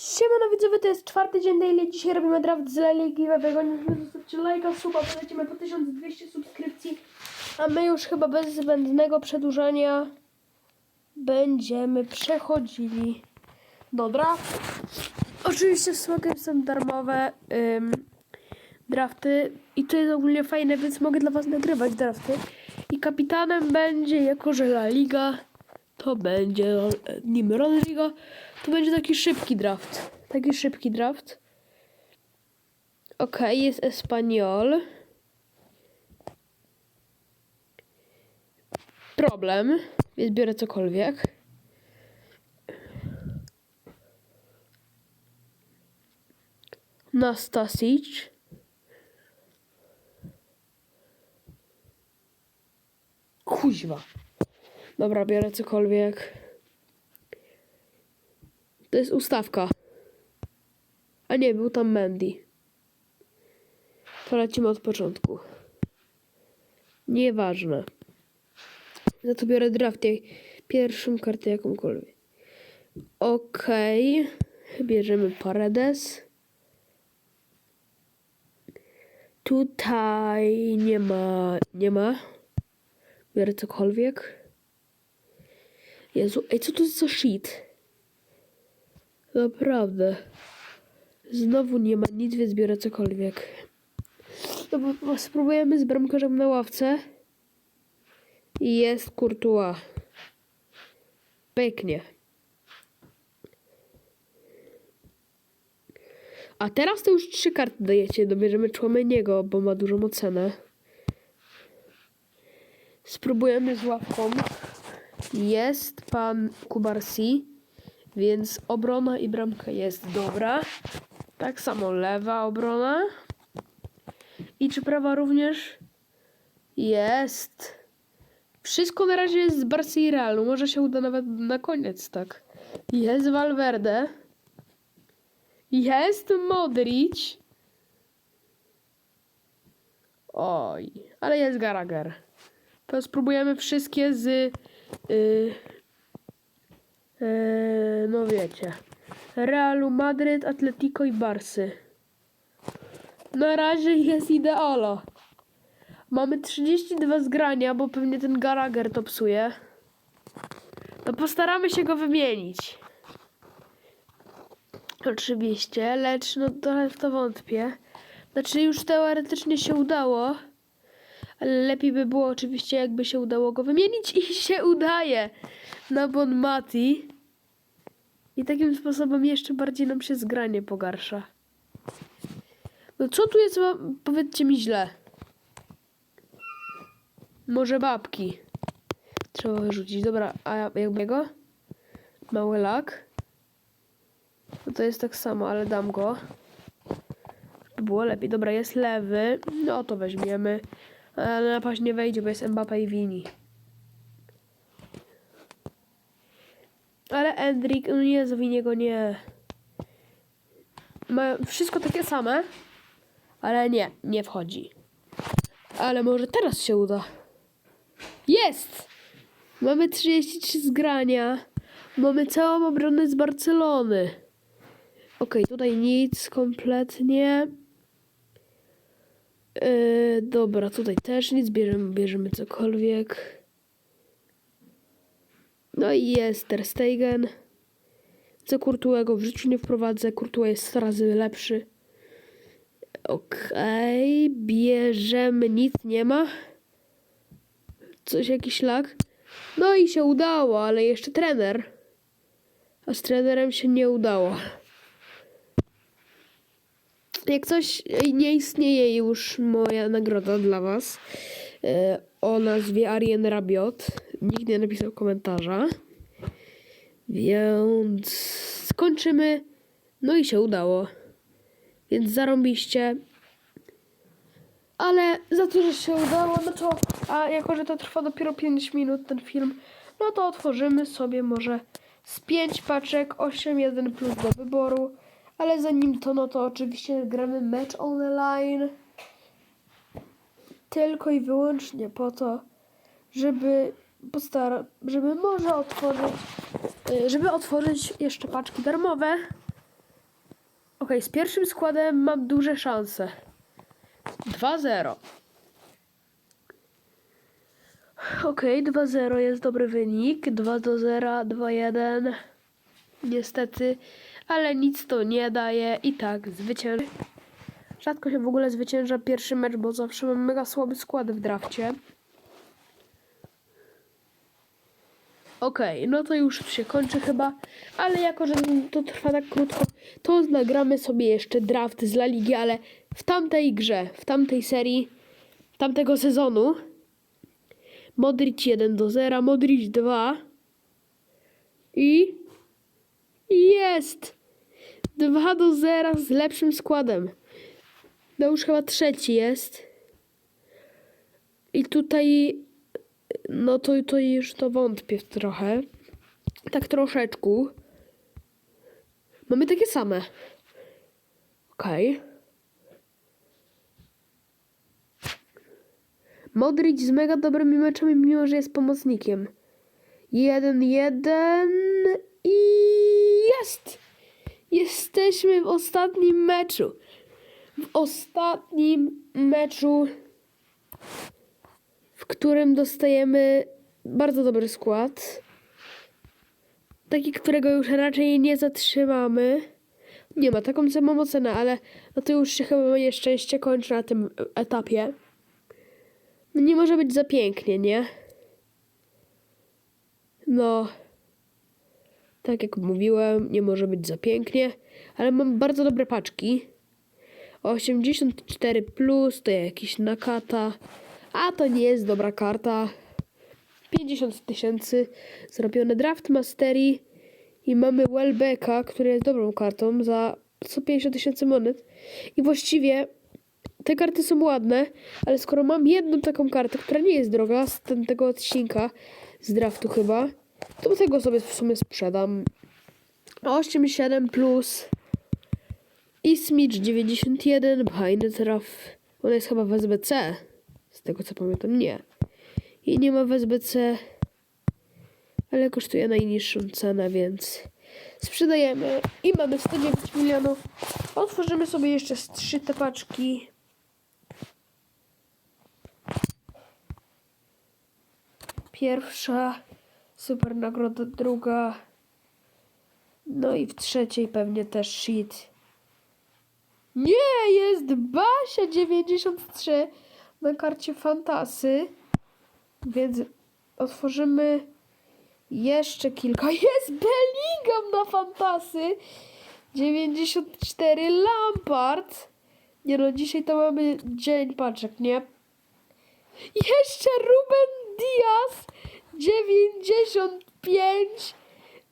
Siemano widzowie, to jest czwarty dzień daily. Dzisiaj robimy draft z Ligi Webego. Nie zostawcie lajka, suba, polecimy po 1200 subskrypcji. A my już chyba bez zbędnego przedłużania będziemy przechodzili do draft. Oczywiście w Smokiem są darmowe ym, drafty i to jest ogólnie fajne, więc mogę dla was nagrywać drafty. I kapitanem będzie, jako że La Liga, to będzie nim Rodrigo, to będzie taki szybki draft. Taki szybki draft. Ok, jest Espaniol. Problem, więc biorę cokolwiek. Nastasic. Kuźwa. Dobra, biorę cokolwiek. To jest ustawka. A nie, był tam Mandy. To lecimy od początku. Nieważne. Za to biorę draft jej pierwszą kartę jakąkolwiek. Okej. Bierzemy Paredes. Tutaj nie ma, nie ma. Biorę cokolwiek. Jezu, ej, co to jest za shit? Naprawdę. Znowu nie ma nic, więc biorę cokolwiek. No bo- spróbujemy z bramkarzem na ławce. I jest Courtois. Pięknie. A teraz to już trzy karty dajecie. Dobierzemy Człomeniego, bo ma dużą ocenę. Spróbujemy z ławką. Jest pan Kubarsi, więc obrona i bramka jest dobra. Tak samo lewa obrona. I czy prawa również? Jest. Wszystko na razie jest z Barcy i Realu. Może się uda nawet na koniec, tak. Jest Valverde. Jest Modric. Oj, ale jest Garager. To spróbujemy wszystkie z... Yy, yy, no wiecie. Realu Madryt, Atletico i Barsy. Na razie jest ideolo. Mamy 32 zgrania, bo pewnie ten Garager to psuje. No postaramy się go wymienić. Oczywiście, lecz no trochę w to wątpię. Znaczy już teoretycznie się udało. Ale lepiej by było oczywiście, jakby się udało go wymienić i się udaje na Bon Mati. I takim sposobem jeszcze bardziej nam się zgranie pogarsza. No co tu jest, powiedzcie mi źle. Może babki. Trzeba wyrzucić. Dobra, a jakby go? Mały lak. No to jest tak samo, ale dam go. Żeby było lepiej. Dobra, jest lewy. No to weźmiemy. Ale na paść nie wejdzie, bo jest Mbappé i Vini. Ale Endrick, no nie, z Winiego nie. Ma wszystko takie same, ale nie, nie wchodzi. Ale może teraz się uda. Jest! Mamy 33 zgrania. Mamy całą obronę z Barcelony. Okej, tutaj nic kompletnie. Yy, dobra, tutaj też nic. Bierzemy, bierzemy cokolwiek. No i jest Ter Stegen. Co Kurtułego w życiu nie wprowadzę. Kurtuła jest 100 razy lepszy. Okej, bierzemy, nic nie ma. Coś, jakiś lag. No i się udało, ale jeszcze trener. A z trenerem się nie udało. Jak coś nie istnieje już moja nagroda dla was e, o nazwie Arien Rabiot. Nikt nie napisał komentarza. Więc skończymy. No i się udało. Więc zarąbiście. Ale za to, że się udało, no to, a jako, że to trwa dopiero 5 minut ten film, no to otworzymy sobie może z 5 paczek 8 1 plus do wyboru. Ale zanim to, no to oczywiście gramy mecz online. Tylko i wyłącznie po to, żeby postara, żeby może otworzyć, y, żeby otworzyć jeszcze paczki darmowe. Okej, z pierwszym składem mam duże szanse. 2-0. Okej, 2-0 jest dobry wynik. 2 do 0, 2-1. Niestety, ale nic to nie daje. I tak, zwycięż. Rzadko się w ogóle zwycięża pierwszy mecz, bo zawsze mam mega słaby skład w drafcie. Okej, no to już się kończy chyba, ale jako, że to trwa tak krótko, to nagramy sobie jeszcze draft z La Ligi, ale w tamtej grze, w tamtej serii, tamtego sezonu Modric 1 do 0, Modric 2 i jest 2 do 0 z lepszym składem. No już chyba trzeci jest. I tutaj no to, to już to wątpię trochę. Tak troszeczkę. Mamy takie same. Okej. Modric z mega dobrymi meczami, mimo że jest pomocnikiem. Jeden, jeden i jest! Jesteśmy w ostatnim meczu. W ostatnim meczu w którym dostajemy bardzo dobry skład. Taki, którego już raczej nie zatrzymamy. Nie ma taką samą ocenę, ale no to już się chyba moje szczęście kończy na tym etapie. No nie może być za pięknie, nie? No. Tak jak mówiłem, nie może być za pięknie, ale mam bardzo dobre paczki. 84 plus to jakiś nakata. A to nie jest dobra karta. 50 tysięcy zrobione draft mastery i mamy Welbecka, który jest dobrą kartą za 150 tysięcy monet. I właściwie te karty są ładne, ale skoro mam jedną taką kartę, która nie jest droga z ten, tego odcinka z draftu chyba, to tego sobie w sumie sprzedam. 8,7 plus i Smidge 91, fajny traf. Ona jest chyba w SBC. Z tego co pamiętam, nie. I nie ma w SBC, ale kosztuje najniższą cenę, więc sprzedajemy i mamy 109 milionów. Otworzymy sobie jeszcze z trzy te paczki. Pierwsza, super nagroda, druga. No i w trzeciej pewnie też shit. Nie, jest Basia 93 na karcie Fantasy. Więc otworzymy jeszcze kilka. Jest Bellingham na Fantasy. 94 Lampard. Nie no, dzisiaj to mamy dzień paczek, nie? Jeszcze Ruben Diaz 95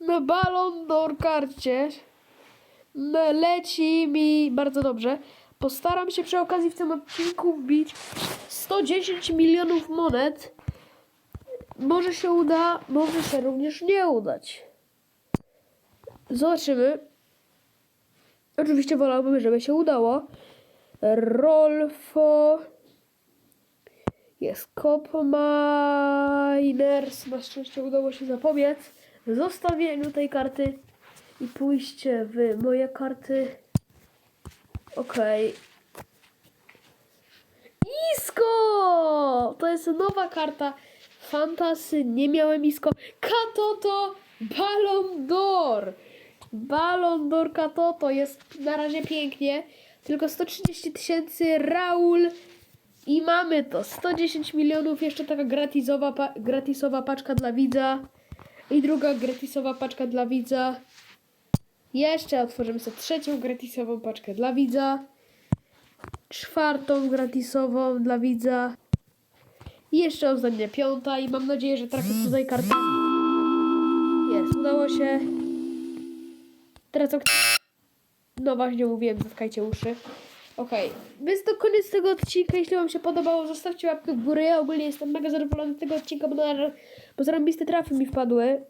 na Ballon d'Or karcie. Leci mi bardzo dobrze. Postaram się przy okazji w tym odcinku wbić 110 milionów monet. Może się uda, może się również nie udać. Zobaczymy. Oczywiście wolałbym, żeby się udało. Rolfo. Jest Cop Miners. Na szczęście udało się zapobiec zostawieniu tej karty i pójście w moje karty. Okej. Isko! To jest nowa karta Fantasy. Nie miałem Isko. Katoto Ballon d'Or. Ballon d'Or Katoto jest na razie pięknie. Tylko 130 tysięcy Raul. I mamy to. 110 milionów. Jeszcze taka gratisowa, pa gratisowa paczka dla widza. I druga gratisowa paczka dla widza. Jeszcze otworzymy sobie trzecią gratisową paczkę dla widza. Czwartą gratisową dla widza. I jeszcze ostatnia piąta i mam nadzieję, że trafię tutaj kartę. Jest, udało się. Teraz ok... No właśnie mówiłem, zatkajcie uszy. Okej, więc to koniec tego odcinka. Jeśli Wam się podobało, zostawcie łapkę w górę. Ja ogólnie jestem mega zadowolony z tego odcinka, bo, na, bo zarąbiste trafy mi wpadły.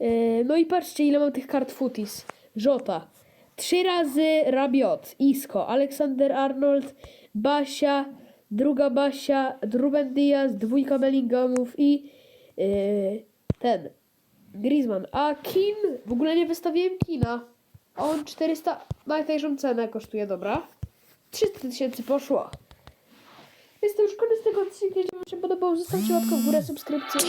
Yy, No i patrzcie, ile mam tych kart Footies. Żota. Trzy razy Rabiot, Isco, Aleksander Arnold, Basia, druga Basia, Ruben Diaz, dwójka Bellinghamów i yy, ten Griezmann. A Kin, w ogóle nie wystawiłem Kina. On 400, najtańszą cenę kosztuje, dobra. 300 tysięcy poszło. Jestem już koniec tego odcinka. Jeśli Wam się podobał, zostawcie łapkę w górę, subskrypcję.